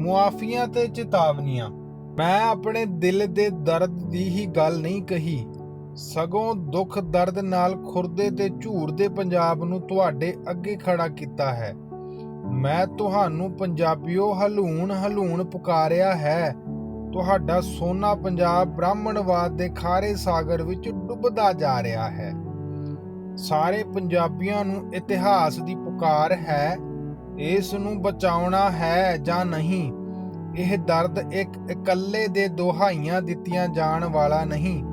ਮੁਆਫੀਆਂ ਤੇ ਚੇਤਾਵਨੀਆਂ। ਮੈਂ ਆਪਣੇ ਦਿਲ ਦੇ ਦਰਦ ਦੀ ਹੀ ਗੱਲ ਨਹੀਂ ਕਹੀ। ਸਗੋਂ ਦੁੱਖ ਦਰਦ ਨਾਲ ਖੁਰਦੇ ਤੇ ਝੂਰਦੇ ਪੰਜਾਬ ਨੂੰ ਤੁਹਾਡੇ ਅੱਗੇ ਖੜਾ ਕੀਤਾ ਹੈ। ਮੈਂ ਤੁਹਾਨੂੰ ਪੰਜਾਬੀਓ ਹਲੂਣ ਹਲੂਣ ਪੁਕਾਰਿਆ ਹੈ। ਤੁਹਾਡਾ ਸੋਨਾ ਪੰਜਾਬ ਬ੍ਰਾਹਮਣਵਾਦ ਦੇ ਖਾਰੇ ਸਾਗਰ ਵਿੱਚ ਡੁੱਬਦਾ ਜਾ ਰਿਹਾ ਹੈ। ਸਾਰੇ ਪੰਜਾਬੀਆਂ ਨੂੰ ਇਤਿਹਾਸ ਦੀ ਪੁਕਾਰ ਹੈ। ਇਸ ਨੂੰ ਬਚਾਉਣਾ ਹੈ ਜਾਂ ਨਹੀਂ? ਇਹ ਦਰਦ ਇੱਕ ਇਕੱਲੇ ਦੇ ਦੁਹਾਈਆਂ ਦਿੱਤੀਆਂ ਜਾਣ ਵਾਲਾ ਨਹੀਂ।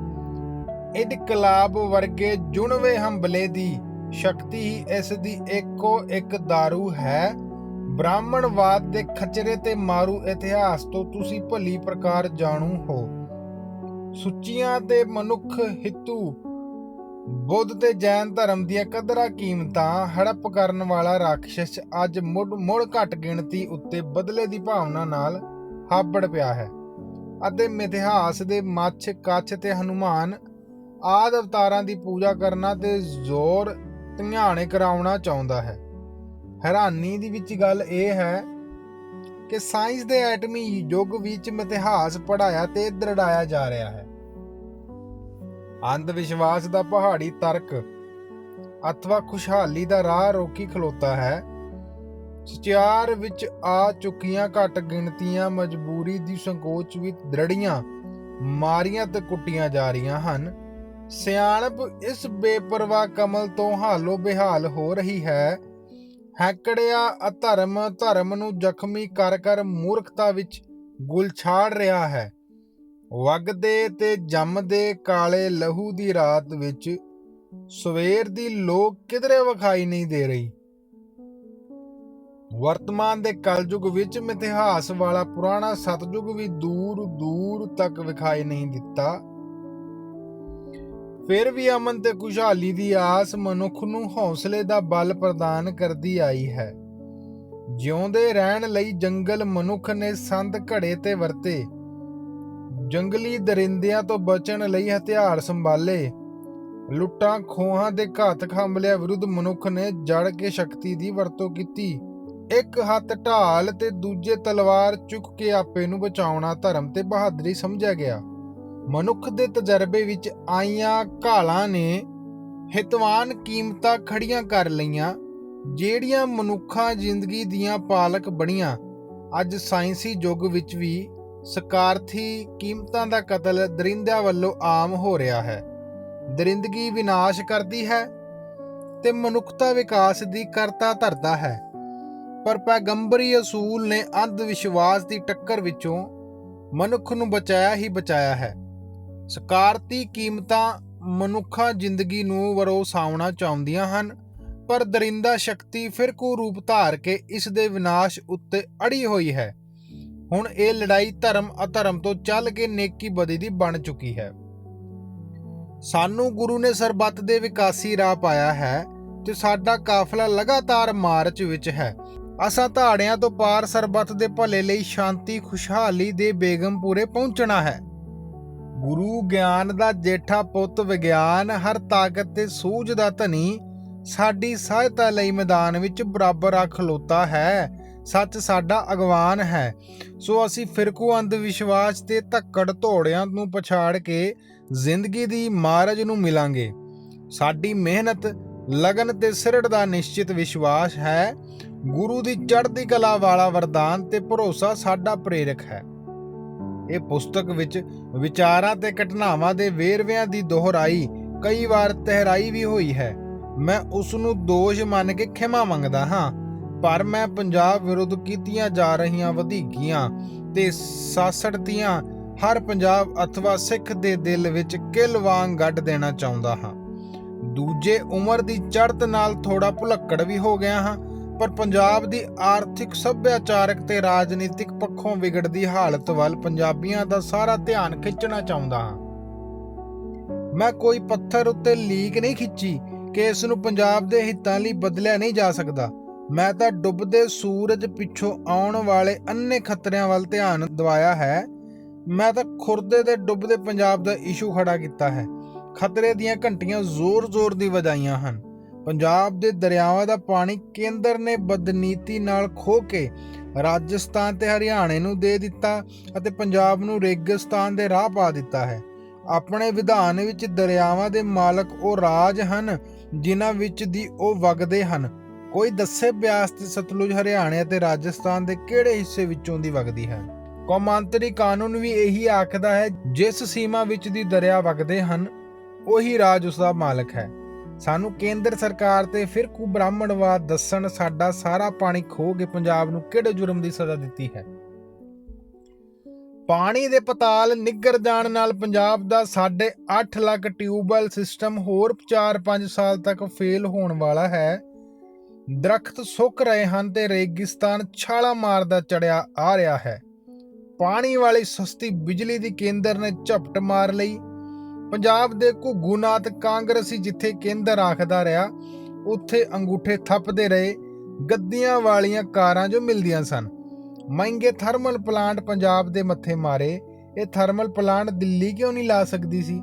ਇਨਕਲਾਬ ਵਰਗੇ ਜੁਣਵੇਂ ਹੰਬਲੇ ਦੀ ਸ਼ਕਤੀ ਹੀ ਇਸ ਦੀ ਇੱਕੋ ਇੱਕ दारू ਹੈ। ਬ੍ਰਾਹਮਣਵਾਦ ਦੇ ਖਚਰੇ ਤੇ ਮਾਰੂ ਇਤਿਹਾਸ ਤੋਂ ਤੁਸੀਂ ਭਲੀ ਪ੍ਰਕਾਰ ਜਾਣੂ ਹੋ। ਸੁੱਚੀਆਂ ਤੇ ਮਨੁੱਖ ਹਿੱਤੂ ਬੁੱਧ ਤੇ ਜੈਨ ਧਰਮ ਦੀਆਂ ਕਦਰਾਂ ਕੀਮਤਾਂ ਹੜਪ ਕਰਨ ਵਾਲਾ ਰਾਖਸ਼ ਅੱਜ ਮੁੜ ਮੁੜ ਘਟ ਗਿਣਤੀ ਉੱਤੇ ਬਦਲੇ ਦੀ ਭਾਵਨਾ ਨਾਲ ਹਾਬੜ ਪਿਆ ਹੈ ਅਤੇ ਮਿਥਿਹਾਸ ਦੇ ਮੱਛ, ਕੱਛ ਤੇ ਹਨੂਮਾਨ ਆਦ ਅਵਤਾਰਾਂ ਦੀ ਪੂਜਾ ਕਰਨਾ ਤੇ ਜ਼ੋਰ ਧਿਆਣੇ ਕਰਾਉਣਾ ਚਾਹੁੰਦਾ ਹੈ। ਹੈਰਾਨੀ ਦੀ ਵਿੱਚ ਗੱਲ ਇਹ ਹੈ ਕਿ ਸਾਇੰਸ ਦੇ ਐਟਮੀ ਯੁੱਗ ਵਿੱਚ ਮਿਥਿਹਾਸ ਪੜਾਇਆ ਤੇ ਦਰੜਾਇਆ ਜਾ ਰਿਹਾ ਹੈ। ਅੰਧ ਵਿਸ਼ਵਾਸ ਦਾ ਪਹਾੜੀ ਤਰਕ ਅਥਵਾ ਖੁਸ਼ਹਾਲੀ ਦਾ ਰਾਹ ਰੋਕੀ ਖਲੋਤਾ ਹੈ। ਸਚਿਆਰ ਵਿੱਚ ਆ ਚੁੱਕੀਆਂ ਘਟ ਗਿਣਤੀਆਂ, ਮਜਬੂਰੀ ਦੀ ਸੰਕੋਚ ਵਿੱਚ ਦਰੜੀਆਂ, ਮਾਰੀਆਂ ਤੇ ਕੁੱਟੀਆਂ ਜਾ ਰਹੀਆਂ ਹਨ। ਸਿਆਣਪ ਇਸ ਬੇਪਰਵਾਹ ਕਮਲ ਤੋਂ ਹਾਲੋ ਬਿਹਾਲ ਹੋ ਰਹੀ ਹੈ। ਹੈਕੜਿਆ ਅਧਰਮ, ਧਰਮ ਨੂੰ ਜ਼ਖਮੀ ਕਰ ਕਰ ਮੂਰਖਤਾ ਵਿੱਚ ਗੁਲਛਾੜ ਰਿਹਾ ਹੈ। ਵਗਦੇ ਤੇ ਜੰਮਦੇ ਕਾਲੇ ਲਹੂ ਦੀ ਰਾਤ ਵਿੱਚ ਸਵੇਰ ਦੀ ਲੋਕ ਕਿਧਰੇ ਵਿਖਾਈ ਨਹੀਂ ਦੇ ਰਹੀ। ਵਰਤਮਾਨ ਦੇ ਕਲਯੁਗ ਵਿੱਚ ਮਿਥਿਹਾਸ ਵਾਲਾ ਪੁਰਾਣਾ ਸਤਜੁਗ ਵੀ ਦੂਰ ਦੂਰ ਤੱਕ ਵਿਖਾਈ ਨਹੀਂ ਦਿੱਤਾ। ਫਿਰ ਵੀ ਅਮਨ ਤੇ ਖੁਸ਼ਹਾਲੀ ਦੀ ਆਸ ਮਨੁੱਖ ਨੂੰ ਹੌਸਲੇ ਦਾ ਬਲ ਪ੍ਰਦਾਨ ਕਰਦੀ ਆਈ ਹੈ। ਜਿਉਂਦੇ ਰਹਿਣ ਲਈ ਜੰਗਲ ਮਨੁੱਖ ਨੇ ਸੰਦ ਘੜੇ ਤੇ ਵਰਤੇ। ਜੰਗਲੀ ਦਰਿੰਦਿਆਂ ਤੋਂ ਬਚਣ ਲਈ ਹਥਿਆਰ ਸੰਭਾਲੇ। ਲੁੱਟਾਂ ਖੋਹਾਂ ਦੇ ਘਾਤਕ ਹਮਲਿਆਂ ਵਿਰੁੱਧ ਮਨੁੱਖ ਨੇ ਜੜ ਕੇ ਸ਼ਕਤੀ ਦੀ ਵਰਤੋਂ ਕੀਤੀ। ਇੱਕ ਹੱਥ ਢਾਲ ਤੇ ਦੂਜੇ ਤਲਵਾਰ ਚੁੱਕ ਕੇ ਆਪੇ ਨੂੰ ਬਚਾਉਣਾ ਧਰਮ ਤੇ ਬਹਾਦਰੀ ਸਮਝਿਆ ਗਿਆ। ਮਨੁੱਖ ਦੇ ਤਜਰਬੇ ਵਿੱਚ ਆਈਆਂ ਘਾਲਾਂ ਨੇ ਹਿਤਵਾਨ ਕੀਮਤਾਂ ਖੜੀਆਂ ਕਰ ਲਈਆਂ, ਜਿਹੜੀਆਂ ਮਨੁੱਖਾਂ ਜ਼ਿੰਦਗੀ ਦੀਆਂ ਪਾਲਕ ਬਣੀਆਂ। ਅੱਜ ਸਾਇੰਸੀ ਯੁੱਗ ਵਿੱਚ ਵੀ ਸਕਾਰਥੀ ਕੀਮਤਾਂ ਦਾ ਕਤਲ ਦਰਿੰਦਿਆਂ ਵੱਲੋਂ ਆਮ ਹੋ ਰਿਹਾ ਹੈ। ਦਰਿੰਦਗੀ ਵਿਨਾਸ਼ ਕਰਦੀ ਹੈ ਤੇ ਮਨੁੱਖਤਾ ਵਿਕਾਸ ਦੀ ਕਰਤਾ ਧਰਦਾ ਹੈ। ਪਰ ਪੈਗੰਬਰੀ ਅਸੂਲ ਨੇ ਅੰਧ ਵਿਸ਼ਵਾਸ ਦੀ ਟੱਕਰ ਵਿੱਚੋਂ ਮਨੁੱਖ ਨੂੰ ਬਚਾਇਆ ਹੀ ਬਚਾਇਆ ਹੈ। ਸਕਾਰਤੀ ਕੀਮਤਾਂ ਮਨੁੱਖਾ ਜ਼ਿੰਦਗੀ ਨੂੰ ਵਰੋਸਾਉਣਾ ਚਾਹੁੰਦੀਆਂ ਹਨ, ਪਰ ਦਰਿੰਦਾ ਸ਼ਕਤੀ ਫਿਰਕੂ ਰੂਪ ਧਾਰ ਕੇ ਇਸ ਦੇ ਵਿਨਾਸ਼ ਉੱਤੇ ਅੜੀ ਹੋਈ ਹੈ। ਹੁਣ ਇਹ ਲੜਾਈ ਧਰਮ ਅਧਰਮ ਤੋਂ ਚੱਲ ਕੇ ਨੇਕੀ ਬਦੀ ਦੀ ਬਣ ਚੁੱਕੀ ਹੈ। ਸਾਨੂੰ ਗੁਰੂ ਨੇ ਸਰਬੱਤ ਦੇ ਵਿਕਾਸੀ ਰਾਹ ਪਾਇਆ ਹੈ ਤੇ ਸਾਡਾ ਕਾਫਲਾ ਲਗਾਤਾਰ ਮਾਰਚ ਵਿੱਚ ਹੈ। ਅਸਾਂ ਧਾੜਿਆਂ ਤੋਂ ਪਾਰ ਸਰਬੱਤ ਦੇ ਭਲੇ ਲਈ ਸ਼ਾਂਤੀ, ਖੁਸ਼ਹਾਲੀ ਦੇ ਬੇਗਮਪੁਰੇ ਪਹੁੰਚਣਾ ਹੈ। ਗੁਰੂ ਗਿਆਨ ਦਾ ਜੇਠਾ ਪੁੱਤ ਵਿਗਿਆਨ, ਹਰ ਤਾਕਤ ਤੇ ਸੂਝ ਦਾ ਧਨੀ ਸਾਡੀ ਸਹਾਇਤਾ ਲਈ ਮੈਦਾਨ ਵਿੱਚ ਬਰਾਬਰ ਆ ਖਲੋਤਾ ਹੈ। ਸੱਚ ਸਾਡਾ ਅਗਵਾਨ ਹੈ। ਸੋ ਅਸੀਂ ਫਿਰਕੂ ਅੰਧ ਵਿਸ਼ਵਾਸ ਤੇ ਧੱਕੜ ਧੋੜਿਆਂ ਨੂੰ ਪਛਾੜ ਕੇ ਜ਼ਿੰਦਗੀ ਦੀ ਮਾਰਜ ਨੂੰ ਮਿਲਾਂਗੇ। ਸਾਡੀ ਮਿਹਨਤ, ਲਗਨ ਤੇ ਸਿਰੜ ਦਾ ਨਿਸ਼ਚਿਤ ਵਿਸ਼ਵਾਸ ਹੈ। ਗੁਰੂ ਦੀ ਚੜ੍ਹਦੀ ਕਲਾ ਵਾਲਾ ਵਰਦਾਨ ਤੇ ਭਰੋਸਾ ਸਾਡਾ ਪ੍ਰੇਰਕ ਹੈ। ਇਹ ਪੁਸਤਕ ਵਿੱਚ ਵਿਚਾਰਾਂ ਤੇ ਘਟਨਾਵਾਂ ਦੇ ਵੇਰਵਿਆਂ ਦੀ ਦੁਹਰਾਈ ਕਈ ਵਾਰ ਤਹਿਰਾਈ ਵੀ ਹੋਈ ਹੈ। ਮੈਂ ਉਸ ਨੂੰ ਦੋਸ਼ ਮੰਨ ਕੇ ਖਿਮਾ ਮੰਗਦਾ ਹਾਂ। ਪਰ ਮੈਂ ਪੰਜਾਬ ਵਿਰੁੱਧ ਕੀਤੀਆਂ ਜਾ ਰਹੀਆਂ ਵਧੀਕੀਆਂ ਤੇ ਸਾਸੜਤੀਆਂ ਹਰ ਪੰਜਾਬ ਅਥਵਾ ਸਿੱਖ ਦੇ ਦਿਲ ਵਿੱਚ ਕਿਲ ਵਾਂਗ ਗੱਡ ਦੇਣਾ ਚਾਹੁੰਦਾ ਹਾਂ। ਦੂਜੇ ਉਮਰ ਦੀ ਚੜ੍ਹਤ ਨਾਲ ਥੋੜਾ ਭੁਲੱਕੜ ਵੀ ਹੋ ਗਿਆ ਹਾਂ, ਪਰ ਪੰਜਾਬ ਦੀ ਆਰਥਿਕ ਸੱਭਿਆਚਾਰਕ ਤੇ ਰਾਜਨੀਤਿਕ ਪੱਖੋਂ ਵਿਗੜਦੀ ਹਾਲਤ ਵੱਲ ਪੰਜਾਬੀਆਂ ਦਾ ਸਾਰਾ ਧਿਆਨ ਖਿੱਚਣਾ ਚਾਹੁੰਦਾ ਹਾਂ। ਮੈਂ ਕੋਈ ਪੱਥਰ ਉੱਤੇ ਲੀਕ ਨਹੀਂ ਖਿੱਚੀ ਕਿ ਇਸ ਨੂੰ ਪੰਜਾਬ ਦੇ ਹਿੱਤਾਂ ਲਈ ਬਦਲਿਆ ਨਹੀਂ ਜਾ ਸਕਦਾ। ਮੈਂ ਤਾਂ ਡੁੱਬਦੇ ਸੂਰਜ ਪਿੱਛੋਂ ਆਉਣ ਵਾਲੇ ਅੰਨੇ ਖਤਰਿਆਂ ਵੱਲ ਧਿਆਨ ਦਿਵਾਇਆ ਹੈ। ਮੈਂ ਤਾਂ ਖੁਰਦੇ ਤੇ ਡੁੱਬਦੇ ਪੰਜਾਬ ਦਾ ਇਸ਼ੂ ਖੜਾ ਕੀਤਾ ਹੈ। ਖਤਰੇ ਦੀਆਂ ਘੰਟੀਆਂ ਜ਼ੋਰ-ਜ਼ੋਰ ਦੀ ਵਜਾਈਆਂ ਹਨ। ਪੰਜਾਬ ਦੇ ਦਰਿਆਵਾਂ ਦਾ ਪਾਣੀ ਕੇਂਦਰ ਨੇ ਬਦਨੀਤੀ ਨਾਲ ਖੋ ਕੇ ਰਾਜਸਥਾਨ ਤੇ ਹਰਿਆਣੇ ਨੂੰ ਦੇ ਦਿੱਤਾ ਅਤੇ ਪੰਜਾਬ ਨੂੰ ਰੇਗਿਸਤਾਨ ਦੇ ਰਾਹ ਪਾ ਦਿੱਤਾ ਹੈ। ਆਪਣੇ ਵਿਧਾਨ ਵਿੱਚ ਦਰਿਆਵਾਂ ਦੇ ਮਾਲਕ ਉਹ ਰਾਜ ਹਨ ਜਿਨ੍ਹਾਂ ਵਿੱਚ ਦੀ ਉਹ ਵਗਦੇ ਹਨ। ਕੋਈ ਦੱਸੇ ਬਿਆਸ ਤੇ ਸਤਲੁਜ ਹਰਿਆਣੇ ਅਤੇ ਰਾਜਸਥਾਨ ਦੇ ਕਿਹੜੇ ਹਿੱਸੇ ਵਿੱਚੋਂ ਦੀ ਵਗਦੀ ਹੈ? ਕੌਮਾਂਤਰੀ ਕਾਨੂੰਨ ਵੀ ਇਹੀ ਆਖਦਾ ਹੈ, ਜਿਸ ਸੀਮਾ ਵਿੱਚ ਦੀ ਦਰਿਆ ਵਗਦੇ ਹਨ, ਉਹੀ ਰਾਜ ਉਸ ਦਾ ਮਾਲਕ ਹੈ। ਸਾਨੂੰ ਕੇਂਦਰ ਸਰਕਾਰ ਤੇ ਫਿਰਕੂ ਬ੍ਰਾਹਮਣਵਾਦ ਦੱਸਣ ਸਾਡਾ ਸਾਰਾ ਪਾਣੀ ਖੋ ਕੇ ਪੰਜਾਬ ਨੂੰ ਕਿਹੜੇ ਜੁਰਮ ਦੀ ਸਜ਼ਾ ਦਿੱਤੀ ਹੈ? ਪਾਣੀ ਦੇ ਪਤਾਲ ਨਿੱਗਰ ਜਾਣ ਨਾਲ ਪੰਜਾਬ ਦਾ ਸਾਡੇ 8 ਲੱਖ ਟਿਊਬਵੈਲ ਸਿਸਟਮ ਹੋਰ 4-5 ਸਾਲ ਤੱਕ ਫੇਲ ਹੋਣ ਵਾਲਾ ਹੈ। ਦਰਖਤ ਸੁੱਕ ਰਹੇ ਹਨ ਤੇ ਰੇਗਿਸਤਾਨ ਛਾਲਾ ਮਾਰਦਾ ਚੜਿਆ ਆ ਰਿਹਾ ਹੈ। ਪਾਣੀ ਵਾਲੀ ਸਸਤੀ ਬਿਜਲੀ ਦੀ ਕੇਂਦਰ ਨੇ ਝਪਟ ਮਾਰ ਲਈ। ਪੰਜਾਬ ਦੇ ਘੁੱਗੂਨਾਥ ਕਾਂਗਰਸੀ ਜਿੱਥੇ ਕੇਂਦਰ ਆਖਦਾ ਰਿਹਾ, ਉੱਥੇ ਅੰਗੂਠੇ ਥੱਪਦੇ ਰਹੇ, ਗੱਦੀਆਂ ਵਾਲੀਆਂ ਕਾਰਾਂ ਜੋ ਮਿਲਦੀਆਂ ਸਨ। ਮਹਿੰਗੇ ਥਰਮਲ ਪਲਾਂਟ ਪੰਜਾਬ ਦੇ ਮੱਥੇ ਮਾਰੇ। ਇਹ ਥਰਮਲ ਪਲਾਂਟ ਦਿੱਲੀ ਕਿਉਂ ਨਹੀਂ ਲਾ ਸਕਦੀ ਸੀ?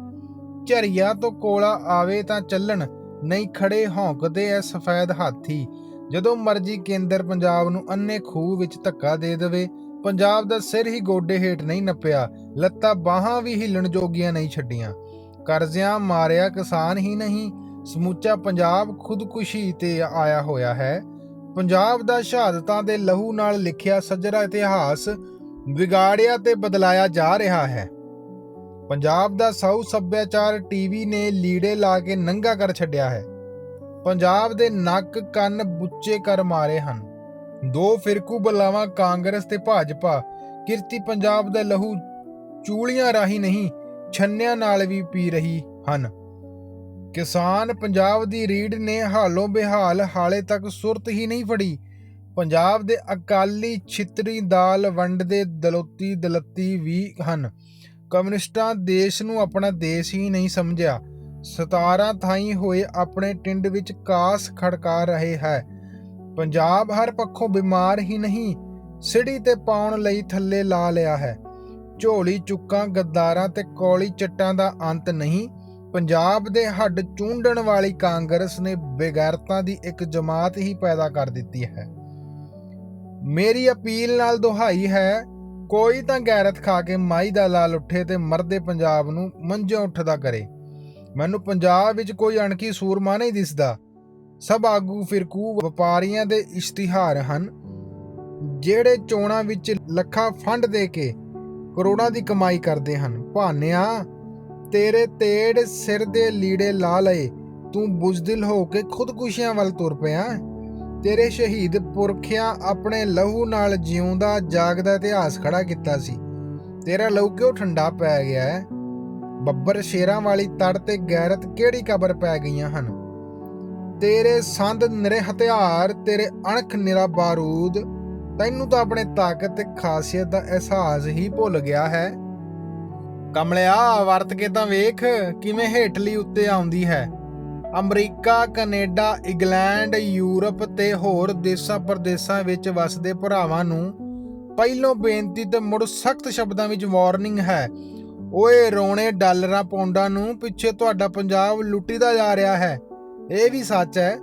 ਝਰੀਆ ਤੋਂ ਕੋਲਾ ਆਵੇ ਤਾਂ ਚੱਲਣ। ਨਹੀਂ ਖੜੇ ਹੌਂਕਦੇ ਐ ਸਫੈਦ ਹਾਥੀ। ਜਦੋਂ ਮਰਜ਼ੀ ਕੇਂਦਰ ਪੰਜਾਬ ਨੂੰ ਅੰਨੇ ਖੂਹ ਵਿੱਚ ਧੱਕਾ ਦੇ ਦੇਵੇ, ਪੰਜਾਬ ਦਾ ਸਿਰ ਹੀ ਗੋਡੇ ਹੇਠ ਨਹੀਂ ਨੱਪਿਆ, ਲੱਤਾਂ ਬਾਹਾਂ ਵੀ ਹਿੱਲਣ ਜੋਗੀਆਂ ਨਹੀਂ ਛੱਡੀਆਂ। ਕਰਜ਼ਿਆਂ ਮਾਰਿਆ ਕਿਸਾਨ ਹੀ ਨਹੀਂ, ਸਮੁੱਚਾ ਪੰਜਾਬ ਖੁਦਕੁਸ਼ੀ ਤੇ ਆਇਆ ਹੋਇਆ ਹੈ। ਪੰਜਾਬ ਦਾ ਸ਼ਹਾਦਤਾਂ ਦੇ ਲਹੂ ਨਾਲ ਲਿਖਿਆ ਸੱਜਰਾ ਇਤਿਹਾਸ ਵਿਗਾੜਿਆ ਤੇ ਬਦਲਾਇਆ ਜਾ ਰਿਹਾ ਹੈ। ਪੰਜਾਬ ਦਾ ਸੌ ਸੱਭਿਆਚਾਰ ਟੀਵੀ ਨੇ ਲੀੜੇ ਲਾ ਕੇ ਨੰਗਾ ਕਰ ਛੱਡਿਆ ਹੈ। ਪੰਜਾਬ ਦੇ ਨੱਕ, ਕੰਨ, ਬੁੱਚੇ ਕਰ ਮਾਰੇ ਹਨ। ਦੋ ਫਿਰਕੂ ਬਲਾਵਾਂ ਕਾਂਗਰਸ ਤੇ ਭਾਜਪਾ। ਕਿਰਤੀ ਪੰਜਾਬ ਦਾ ਲਹੂ ਚੂਲੀਆਂ ਰਾਹੀਂ ਨਹੀਂ, ਛੰਨਿਆਂ ਨਾਲ ਵੀ ਪੀ ਰਹੀ ਹਨ। ਕਿਸਾਨ ਪੰਜਾਬ ਦੀ ਰੀੜ ਨੇ ਹਾਲੋਂ ਬਿਹਾਲ, ਹਾਲੇ ਤੱਕ ਸੁਰਤ ਹੀ ਨਹੀਂ ਫੜੀ। ਪੰਜਾਬ ਦੇ ਅਕਾਲੀ ਛਿੱਤਰੀ ਦਾਲ ਵੰਡਦੇ ਦਲੋਤੀ ਦਲੱਤੀ ਵੀ ਹਨ। ਕਮਿਊਨਿਸਟਾਂ ਦੇਸ਼ ਨੂੰ ਆਪਣਾ ਦੇਸ਼ ਹੀ ਨਹੀਂ ਸਮਝਿਆ। 17 ਥਾਈ ਹੋਏ ਆਪਣੇ ਟਿੰਡ ਵਿੱਚ ਕਾਸ ਖੜਕਾ ਰਹੇ ਹੈ। ਪੰਜਾਬ ਹਰ ਪੱਖੋਂ ਬਿਮਾਰ ਹੀ ਨਹੀਂ, ਸਿੜੀ ਤੇ ਪਾਉਣ ਲਈ ਥੱਲੇ ਲਾ ਲਿਆ ਹੈ। ਝੋਲੀ ਚੁੱਕਾਂ ਗੱਦਾਰਾਂ ਤੇ ਕੌਲੀ ਚੱਟਾਂ ਦਾ ਅੰਤ ਨਹੀਂ, ਪੰਜਾਬ ਦੇ ਹੱਡ ਚੂੰਡਣ ਵਾਲੀ ਕਾਂਗਰਸ ਨੇ ਬੇਗੈਰਤਾਂ ਦੀ ਇੱਕ ਜਮਾਤ ਹੀ ਪੈਦਾ ਕਰ ਦਿੱਤੀ ਹੈ। ਮੇਰੀ ਅਪੀਲ ਨਾਲ ਦੁਹਾਈ ਹੈ ਕੋਈ ਤਾਂ ਗੈਰਤ ਖਾ ਕੇ ਮਾਈ ਦਾ ਲਾਲ ਉੱਠੇ ਤੇ ਮਰਦੇ ਪੰਜਾਬ ਨੂੰ ਮੰਝੋਂ ਉੱਠਦਾ ਕਰੇ। ਮੈਨੂੰ ਪੰਜਾਬ ਵਿੱਚ ਕੋਈ ਅਣਖੀ ਸੂਰਮਾ ਨਹੀਂ ਦਿਸਦਾ। ਸਭ ਆਗੂ ਫਿਰਕੂ ਵਪਾਰੀਆਂ ਦੇ ਇਸ਼ਤਿਹਾਰ ਹਨ। ਜਿਹੜੇ ਚੋਣਾਂ ਵਿੱਚ ਲੱਖਾਂ ਫੰਡ ਦੇ ਕੇ ਕਰੋੜਾਂ ਦੀ ਕਮਾਈ ਕਰਦੇ ਹਨ। ਭਾਨਿਆ, ਤੇਰੇ ਤੇੜ ਸਿਰ ਦੇ ਲੀੜੇ ਲਾ ਲਏ। ਤੂੰ ਬੁਜ਼ਦਿਲ ਹੋ ਕੇ ਖੁਦਕੁਸ਼ੀਆਂ ਵੱਲ ਤੁਰ ਪਿਆ। ਤੇਰੇ ਸ਼ਹੀਦ ਪੁਰਖਿਆਂ ਆਪਣੇ ਲਹੂ ਨਾਲ ਜਿਉਂਦਾ ਜਾਗਦਾ ਇਤਿਹਾਸ ਖੜਾ ਕੀਤਾ ਸੀ। ਤੇਰਾ ਲਹੂ ਕਿਉਂ ਠੰਡਾ ਪੈ ਗਿਆ ਹੈ? ਬੱਬਰ ਸ਼ੇਰਾਂ ਵਾਲੀ ਤੜ ਤੇ ਗੈਰਤ ਕਿਹੜੀ ਕਬਰ ਪੈ ਗਈਆਂ ਹਨ? ਤੇਰੇ ਸੰਦ ਨਿਰੇ ਹਥਿਆਰ ਤੇਰੇ ਅਣਖ ਨਿਰਾ ਬਾਰੂਦ, ਤੈਨੂੰ ਤਾਂ ਆਪਣੇ ਤਾਕਤ ਤੇ ਖਾਸੀਅਤ ਦਾ ਅਹਿਸਾਸ ਹੀ ਭੁੱਲ ਗਿਆ ਹੈ। ਕਮਲਿਆ, ਵਰਤ ਕੇ ਤਾਂ ਵੇਖ, ਕਿਵੇਂ ਹੇਠਲੀ ਉੱਤੇ ਆਉਂਦੀ ਹੈ। ਅਮਰੀਕਾ, ਕੈਨੇਡਾ, ਇੰਗਲੈਂਡ, ਯੂਰਪ ਤੇ ਹੋਰ ਦੇਸ਼ਾਂ ਪ੍ਰਦੇਸ਼ਾਂ ਵਿੱਚ ਵਸਦੇ ਭਰਾਵਾਂ ਨੂੰ ਪਹਿਲੋਂ ਬੇਨਤੀ ਤੇ ਮੁੜ ਸਖਤ ਸ਼ਬਦਾਂ ਵਿੱਚ ਵਾਰਨਿੰਗ ਹੈ। ਓਏ ਰੋਣੇ ਡਾਲਰਾਂ ਪੌਂਡਾਂ ਨੂੰ ਪਿੱਛੇ ਤੁਹਾਡਾ ਪੰਜਾਬ ਲੁੱਟੀਦਾ ਜਾ ਰਿਹਾ ਹੈ। ਇਹ ਵੀ ਸੱਚ ਹੈ,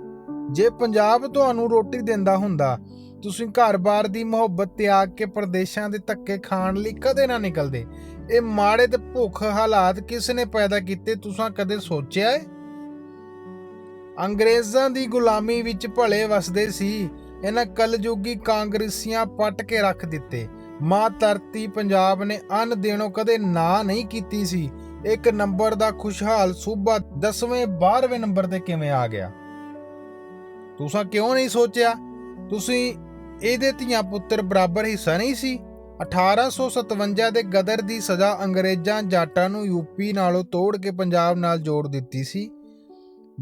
ਜੇ ਪੰਜਾਬ ਤੁਹਾਨੂੰ ਰੋਟੀ ਦਿੰਦਾ ਹੁੰਦਾ, ਤੁਸੀਂ ਘਰ-ਬਾਰ ਦੀ ਮੁਹੱਬਤ ਤਿਆਗ ਕੇ ਪ੍ਰਦੇਸ਼ਾਂ ਦੇ ਧੱਕੇ ਖਾਣ ਲਈ ਕਦੇ ਨਾ ਨਿਕਲਦੇ। ਇਹ ਮਾੜੇ ਤੇ ਭੁੱਖ ਹਾਲਾਤ ਕਿਸ ਨੇ ਪੈਦਾ ਕੀਤੇ, ਤੁਸੀਂ ਕਦੇ ਸੋਚਿਆ ਹੈ ਅੰਗਰੇਜ਼ਾਂ ਦੀ ਗੁਲਾਮੀ ਵਿੱਚ ਭਲੇ ਵਸਦੇ ਸੀ। ਇਹਨਾਂ ਕਲਯੁਗੀ ਕਾਂਗਰਸੀਆਂ ਪੱਟ ਕੇ ਰੱਖ ਦਿੱਤੇ। ਮਾਂ ਧਰਤੀ ਪੰਜਾਬ ਨੇ ਅੰਨ ਦੇਣੋਂ ਕਦੇ ਨਾ ਨਹੀਂ ਕੀਤੀ ਸੀ। ਇੱਕ ਨੰਬਰ ਦਾ ਖੁਸ਼ਹਾਲ ਸੂਬਾ 10ਵੇਂ 12ਵੇਂ ਨੰਬਰ ਤੇ ਕਿਵੇਂ ਆ ਗਿਆ? ਤੁਸੀਂ ਕਿਉਂ ਨਹੀਂ ਸੋਚਿਆ? ਤੁਸੀਂ ਇਹਦੇ ਧੀਆਂ ਪੁੱਤਰ ਬਰਾਬਰ ਹਿੱਸਾ ਨਹੀਂ ਸੀ? 1857 ਦੇ ਗਦਰ ਦੀ ਸਜ਼ਾ ਅੰਗਰੇਜ਼ਾਂ ਜਾਟਾਂ ਨੂੰ ਯੂਪੀ ਨਾਲੋਂ ਤੋੜ ਕੇ ਪੰਜਾਬ ਨਾਲ ਜੋੜ ਦਿੱਤੀ ਸੀ।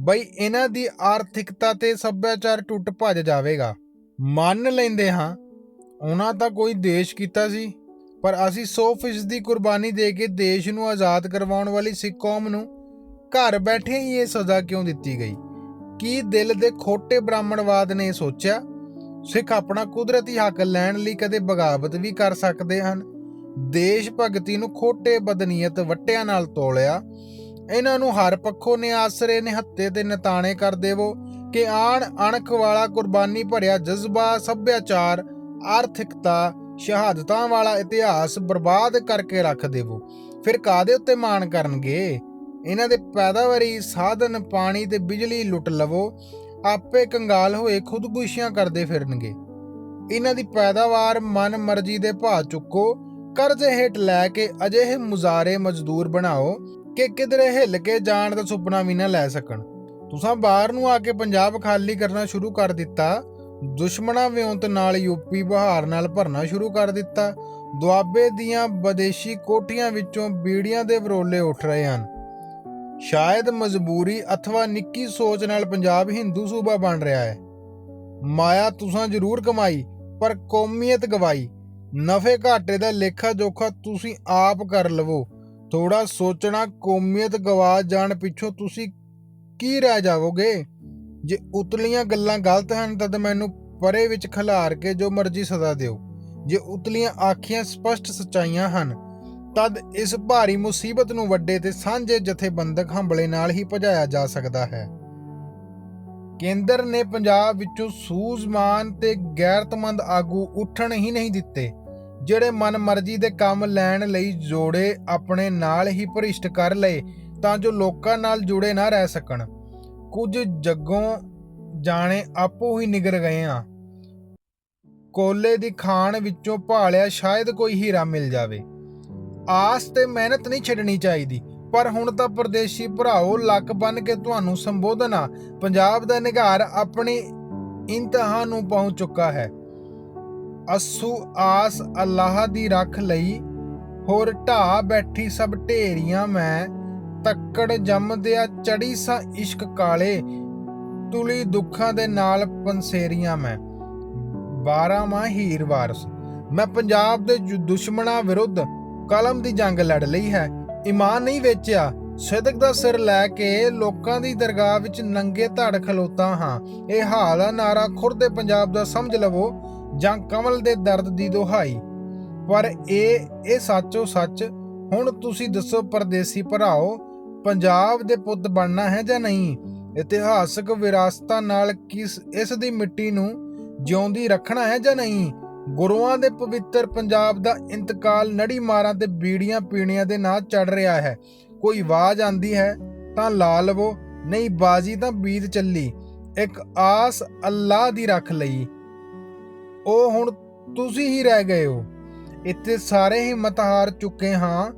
ਬਈ ਇਹਨਾਂ ਦੀ ਆਰਥਿਕਤਾ ਤੇ ਸੱਭਿਆਚਾਰ ਟੁੱਟ ਭੱਜ ਜਾਵੇਗਾ। ਮੰਨ ਲੈਂਦੇ ਹਾਂ, ਉਹਨਾਂ ਦਾ ਕੋਈ ਦੇਸ਼ ਕੀਤਾ ਸੀ, ਪਰ ਅਸੀਂ 100% ਦੀ ਕੁਰਬਾਨੀ ਦੇ ਕੇ ਦੇਸ਼ ਨੂੰ ਆਜ਼ਾਦ ਕਰਵਾਉਣ ਵਾਲੀ ਸਿੱਖ ਕੌਮ ਨੂੰ ਘਰ ਬੈਠੇ ਹੀ ਇਹ ਸਜ਼ਾ ਕਿਉਂ ਦਿੱਤੀ ਗਈ? ਕੀ ਦਿਲ ਦੇ ਖੋਟੇ ਬ੍ਰਾਹਮਣਵਾਦ ਨੇ ਸੋਚਿਆ? ਸਿੱਖ ਆਪਣਾ ਕੁਦਰਤੀ ਹੱਕ ਲੈਣ ਲਈ ਕਦੇ ਬਗਾਵਤ ਵੀ ਕਰ ਸਕਦੇ ਹਨ? ਦੇਸ਼ ਭਗਤੀ ਨੂੰ ਖੋਟੇ ਬਦਨੀਅਤ ਵਟਿਆਂ ਨਾਲ ਤੋਲਿਆ ਇਹਨਾਂ ਨੂੰ ਹਰ ਪੱਖੋਂ ਨਿਆਸਰੇ ਨਿਹੱਤੇ ਤੇ ਨਿਤਾਣੇ ਕਰ ਦੇਵੋ ਕਿ ਆਣ ਅਣਖ ਵਾਲਾ ਕੁਰਬਾਨੀ ਭਰਿਆ ਜਜ਼ਬਾ, ਸੱਭਿਆਚਾਰ, ਆਰਥਿਕਤਾ, ਸ਼ਹਾਦਤਾਂ ਵਾਲਾ ਇਤਿਹਾਸ ਬਰਬਾਦ ਕਰਕੇ ਰੱਖ ਦੇਵੋ। ਫਿਰ ਕਾਦੇ ਉੱਤੇ ਮਾਣ ਕਰਨਗੇ? ਇਹਨਾਂ ਦੇ ਪੈਦਾਵਾਰੀ ਸਾਧਨ, ਪਾਣੀ ਤੇ ਬਿਜਲੀ ਲੁੱਟ ਲਵੋ। ਆਪੇ ਕੰਗਾਲ ਹੋਏ ਖੁਦਕੁਸ਼ੀਆਂ ਕਰਦੇ ਫਿਰਨਗੇ। ਇਹਨਾਂ ਦੀ ਪੈਦਾਵਾਰ ਮਨ ਮਰਜ਼ੀ ਦੇ ਭਾਅ ਚੁੱਕੋ। ਕਰਜ਼ੇ ਹੇਠ ਲੈ ਕੇ ਅਜਿਹੇ ਮੁਜ਼ਾਰੇ ਮਜ਼ਦੂਰ ਬਣਾਓ। ਕਿ ਕਿਧਰੇ ਹਿੱਲ ਕੇ ਜਾਣ ਦਾ ਸੁਪਨਾ ਵੀ ਨਾ ਲੈ ਸਕਣ। ਤੁਸੀਂ ਬਾਹਰ ਨੂੰ ਆ ਕੇ ਪੰਜਾਬ ਖਾਲੀ ਕਰਨਾ ਸ਼ੁਰੂ ਕਰ ਦਿੱਤਾ। ਦੁਸ਼ਮਣਾ ਵਿਉਂਤ ਨਾਲ ਯੂਪੀ ਬਿਹਾਰ ਨਾਲ ਭਰਨਾ ਸ਼ੁਰੂ ਕਰ ਦਿੱਤਾ। ਦੁਆਬੇ ਦੀਆਂ ਵਿਦੇਸ਼ੀ ਕੋਠੀਆਂ ਵਿੱਚੋਂ ਬੀੜੀਆਂ ਦੇ ਵਰੋਲੇ ਉੱਠ ਰਹੇ ਹਨ। ਸ਼ਾਇਦ ਮਜਬੂਰੀ ਅਥਵਾ ਨਿੱਕੀ ਸੋਚ ਨਾਲ ਪੰਜਾਬ ਹਿੰਦੂ ਸੂਬਾ ਬਣ ਰਿਹਾ ਹੈ। ਮਾਇਆ ਤੁਸਾਂ ਜ਼ਰੂਰ ਕਮਾਈ, ਪਰ ਕੌਮੀਅਤ ਗਵਾਈ। ਨਫੇ ਘਾਟੇ ਦਾ ਲੇਖਾ ਜੋਖਾ ਤੁਸੀਂ ਆਪ ਕਰ ਲਵੋ। ਥੋੜਾ ਸੋਚਣਾ, ਕੌਮੀਅਤ ਗਵਾ ਜਾਣ ਪਿੱਛੋਂ ਤੁਸੀਂ ਕੀ ਰਹਿ ਜਾਵੋਗੇ? ਜੇ ਉਤਲੀਆਂ ਗੱਲਾਂ ਗਲਤ ਹਨ ਤਦ ਮੈਨੂੰ ਪਰੇ ਵਿੱਚ ਖਿਲਾਰ ਕੇ ਜੋ ਮਰਜ਼ੀ ਸਜ਼ਾ ਦਿਓ। ਜੇ ਉਤਲੀਆਂ ਆਖੀਆਂ ਸਪਸ਼ਟ ਸਚਾਈਆਂ ਹਨ, ਤਦ ਇਸ ਭਾਰੀ ਮੁਸੀਬਤ ਨੂੰ ਵੱਡੇ ਤੇ ਸਾਂਝੇ ਜਥੇਬੰਦਕ ਹੰਬਲੇ ਨਾਲ ਹੀ ਭਜਾਇਆ ਜਾ ਸਕਦਾ ਹੈ। ਕੇਂਦਰ ਨੇ ਪੰਜਾਬ ਵਿੱਚੋਂ ਸੂਝਵਾਨ ਤੇ ਗੈਰਤਮੰਦ ਆਗੂ ਉੱਠਣ ਹੀ ਨਹੀਂ ਦਿੱਤੇ। ਜਿਹੜੇ ਮਨ ਮਰਜ਼ੀ ਦੇ ਕੰਮ ਲੈਣ ਲਈ ਜੋੜੇ ਆਪਣੇ ਨਾਲ ਹੀ ਭ੍ਰਿਸ਼ਟ ਕਰ ਲਏ, ਤਾਂ ਜੋ ਲੋਕਾਂ ਨਾਲ ਜੁੜੇ ਨਾ ਰਹਿ ਸਕਣ। ਕੁਝ ਜੱਗੋਂ ਜਾਣੇ ਆਪੋ ਹੀ ਨਿਗਰ ਗਏ ਆ। ਕੋਲੇ ਦੀ ਖਾਣ ਵਿੱਚੋਂ ਭਾਲਿਆ ਸ਼ਾਇਦ ਕੋਈ ਹੀਰਾ ਮਿਲ ਜਾਵੇ। ਆਸ ਤੇ ਮਿਹਨਤ ਨਹੀਂ ਛੱਡਣੀ ਚਾਹੀਦੀ, ਪਰ ਹੁਣ ਤਾਂ ਪਰਦੇਸ਼ੀ ਭਰਾਓ ਲੱਕ ਬੰਨ ਕੇ ਤੁਹਾਨੂੰ ਸੰਬੋਧਨ ਆ। ਪੰਜਾਬ ਦਾ ਨਿਗਾਰ ਆਪਣੀ ਇੰਤਹਾ ਨੂੰ ਪਹੁੰਚ ਚੁੱਕਾ ਹੈ। ਅਸੂ ਆਸ ਅੱਲਾਹ ਦੀ ਰੱਖ ਲਈ, ਹੋਰ ਢਾ ਬੈਠੀ ਸਭ ਢੇਰੀਆਂ ਮੈਂ, ਤੱਕੜ ਜੰਮਦਿਆ ਚੜੀ ਸਾਂ ਇਸ਼ਕ ਕਾਲੇ, ਤੁਲੀ ਦੁੱਖਾਂ ਦੇ ਨਾਲ ਪੰਸੇਰੀਆਂ ਮੈਂ। 12 ਮਾਹ ਹੀਰ ਵਾਰਸ, ਮੈਂ ਪੰਜਾਬ ਦੇ ਜੁ- ਦੁਸ਼ਮਣਾਂ ਵਿਰੁੱਧ ਕਲਮ ਦੀ ਜੰਗ ਲੜ ਲਈ ਹੈ। ਇਮਾਨ ਨਹੀਂ ਵੇਚਿਆ, ਸਿਦਕ ਦਾ ਸਿਰ ਲੈ ਕੇ ਲੋਕਾਂ ਦੀ ਦਰਗਾਹ ਵਿੱਚ ਨੰਗੇ ਧੜ ਖਲੋਤਾ ਹਾਂ। ਇਹ ਹਾਲ ਆ, ਨਾਰਾ ਖੁਰਦੇ ਪੰਜਾਬ ਦਾ ਸਮਝ ਲਵੋ ਜਾਂ ਕਮਲ ਦੇ ਦਰਦ ਦੀ ਦੁਹਾਈ। ਪਰ ਇਹ ਇਹ ਸੱਚੋ ਸੱਚ, ਹੁਣ ਤੁਸੀਂ ਦੱਸੋ ਪਰਦੇਸੀ ਭਰਾਓ, ਪੰਜਾਬ ਦੇ ਪੁੱਤ ਬਣਨਾ ਹੈ ਜਾਂ ਨਹੀਂ? ਇਤਿਹਾਸਕ ਵਿਰਾਸਤਾਂ ਨਾਲ ਕਿਸ, ਇਸ ਦੀ ਮਿੱਟੀ ਨੂੰ ਜਿਉਂਦੀ ਰੱਖਣਾ ਹੈ ਜਾਂ ਨਹੀਂ? ਗੁਰੂਆਂ ਦੇ ਪਵਿੱਤਰ ਪੰਜਾਬ ਦਾ ਇੰਤਕਾਲ ਨੜੀ ਮਾਰਾਂ ਤੇ ਬੀੜੀਆਂ ਪੀਣੀਆਂ ਦੇ ਨਾਲ ਚੜ ਰਿਹਾ ਹੈ। ਕੋਈ ਆਵਾਜ਼ ਆਂਦੀ ਹੈ, ਤਾਂ ਲਾ ਲਵੋ, ਨਹੀਂ ਬਾਜੀ ਤਾਂ ਬੀਤ ਚੱਲੀ। ਇੱਕ ਆਸ ਅੱਲਾ ਦੀ ਰੱਖ ਲਈ। ਉਹ ਹੁਣ ਤੁਸੀਂ ਹੀ ਰਹਿ ਗਏ ਹੋ। ਇੱਥੇ ਸਾਰੇ ਹੀ ਮਤ ਚੁੱਕੇ ਹਾਂ।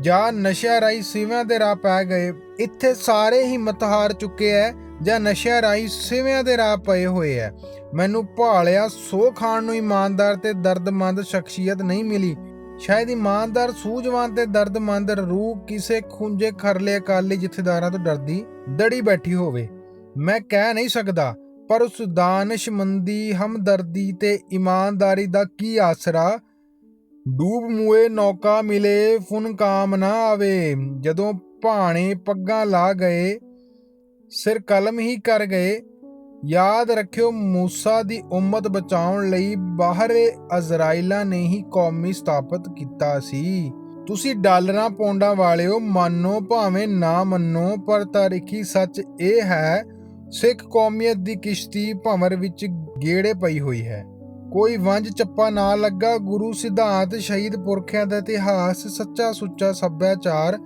ਜਾਂ ਨਸ਼ਾ ਰਾਈ ਸਿਵਿਆਂ ਦੇ ਰਾਹ ਪੈ ਗਏ। ਇੱਥੇ ਸਾਰੇ ਹੀ ਮਤ ਚੁੱਕੇ ਐ ਜਾਂ ਨਸ਼ਾ ਰਾਈ ਸਿਵਿਆਂ ਦੇ ਰਾਹ ਪਏ ਹੋਏ ਐ। ਮੈਨੂੰ ਭਾਲਿਆ ਸੋ ਖਾਣ ਨੂੰ ਇਮਾਨਦਾਰ ਤੇ ਦਰਦਮੰਦ ਸ਼ਖਸੀਅਤ ਨਹੀਂ ਮਿਲੀ। ਸ਼ਾਇਦ ਇਮਾਨਦਾਰ, ਸੂਝਵਾਨ ਤੇ ਦਰਦਮੰਦ ਰੂਹ ਕਿਸੇ ਖੁੰਝੇ, ਖਰਲੇ ਅਕਾਲੀ ਜਥੇਦਾਰਾਂ ਤੋਂ ਡਰਦੀ, ਦੜੀ ਬੈਠੀ ਹੋਵੇ। ਮੈਂ ਕਹਿ ਨਹੀਂ ਸਕਦਾ। ਪਰ ਉਸ ਦਾਨਸ਼ਮੰਦੀ ਹਮਦਰਦੀ ਤੇ ਇਮਾਨਦਾਰੀ ਦਾ ਕੀ ਆਸਰਾ? ਡੂਬ ਮੂਏ ਨੌਕਾ ਮਿਲੇ, ਫੁਨ ਕਾਮ ਨਾ ਆਵੇ। ਜਦੋਂ ਭਾਣੇ ਪੱਗਾਂ ਲਾ ਗਏ, ਸਿਰ ਕਲਮ ਹੀ ਕਰ ਗਏ। ਯਾਦ ਰੱਖਿਓ ਮੂਸਾ ਦੀ ਉਮਤ ਬਚਾਉਣ ਲਈ ਬਾਹਰੇ ਅਜ਼ਰਾਈਲਾਂ ਨੇ ਹੀ ਕੌਮੀ ਸਥਾਪਿਤ ਕੀਤਾ ਸੀ। ਤੁਸੀਂ ਡਾਲਰਾਂ ਪੌਂਡਾਂ ਵਾਲਿਓ ਮੰਨੋ ਭਾਵੇਂ ਨਾ ਮੰਨੋ, ਪਰ ਤਾਰੀਖੀ ਸੱਚ ਇਹ ਹੈ ਸਿੱਖ ਕੌਮੀਅਤ ਦੀ ਕਿਸ਼ਤੀ ਭੰਵਰ ਵਿੱਚ ਗੇੜੇ ਪਈ ਹੋਈ ਹੈ। ਕੋਈ ਵੰਜ ਚੱਪਾ ਨਾ ਲੱਗਾ, ਗੁਰੂ ਸਿਧਾਂਤ ਸ਼ਹੀਦ ਪੁਰਖਿਆਂ ਦਾ ਇਤਿਹਾਸ ਸੱਚਾ ਸੁੱਚਾ ਸੱਭਿਆਚਾਰ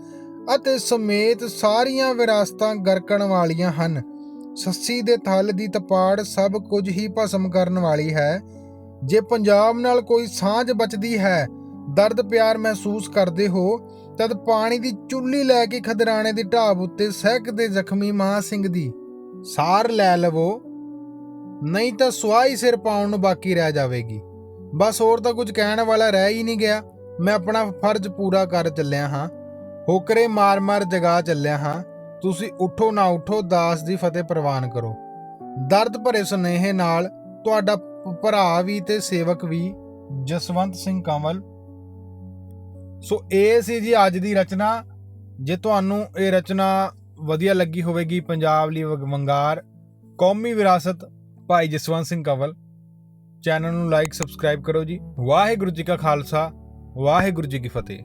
ਅਤੇ ਸਮੇਤ ਸਾਰੀਆਂ ਵਿਰਾਸਤਾਂ ਗਰਕਣ ਵਾਲੀਆਂ ਹਨ। ਸੱਸੀ ਦੇ ਥਲ ਦੀ ਤਪਾੜ ਸਭ ਕੁਝ ਹੀ ਭਸਮ ਕਰਨ ਵਾਲੀ ਹੈ। ਜੇ ਪੰਜਾਬ ਨਾਲ ਕੋਈ ਸਾਂਝ ਬਚਦੀ ਹੈ, ਦਰਦ ਪਿਆਰ ਮਹਿਸੂਸ ਕਰਦੇ ਹੋ, ਤਦ ਪਾਣੀ ਦੀ ਚੁੱਲੀ ਲੈ ਕੇ ਖਦਰਾਣੇ ਦੀ ਢਾਬ ਉੱਤੇ ਸਹਿਕਦੇ ਜ਼ਖਮੀ ਮਾਂ ਸਿੰਘ ਦੀ ਸਾਰ ਲੈ ਲਵੋ, ਨਹੀਂ ਤਾਂ ਸੁਆਹੀ ਸਿਰ ਪਾਉਣ ਨੂੰ ਬਾਕੀ ਰਹਿ ਜਾਵੇਗੀ। ਬਸ ਹੋਰ ਤਾਂ ਕੁਝ ਕਹਿਣ ਵਾਲਾ ਰਹਿ ਹੀ ਨਹੀਂ ਗਿਆ। ਮੈਂ ਆਪਣਾ ਫਰਜ਼ ਪੂਰਾ ਕਰ ਚੱਲਿਆ ਹਾਂ। ਹੋਕਰੇ ਮਾਰ-ਮਾਰ ਜਗਾ ਚੱਲਿਆ ਹਾਂ। ਤੁਸੀਂ ਉਠੋ ਨਾ ਉਠੋ, ਦਾਸ ਦੀ ਫਤਿਹ ਪ੍ਰਵਾਨ ਕਰੋ। ਦਰਦ ਭਰੇ ਸੁਨੇਹੇ ਨਾਲ ਤੁਹਾਡਾ ਭਰਾ ਵੀ ਤੇ ਸੇਵਕ ਵੀ ਜਸਵੰਤ ਸਿੰਘ ਕੰਵਲ। ਸੋ ਇਹ ਸੀ ਜੀ ਅੱਜ ਦੀ ਰਚਨਾ। ਜੇ ਤੁਹਾਨੂੰ ਇਹ ਰਚਨਾ ਵਧੀਆ ਲੱਗੀ ਹੋਵੇਗੀ ਪੰਜਾਬ ਲਈ ਵਗ- ਵੰਗਾਰ, ਕੌਮੀ ਵਿਰਾਸਤ, ਭਾਈ ਜਸਵੰਤ ਸਿੰਘ ਕੰਵਲ। ਚੈਨਲ ਨੂੰ ਲਾਈਕ ਸਬਸਕ੍ਰਾਈਬ ਕਰੋ ਜੀ। ਵਾਹਿਗੁਰੂ ਜੀ ਕਾ ਖਾਲਸਾ, ਵਾਹਿਗੁਰੂ ਜੀ ਕੀ ਫਤਿਹ।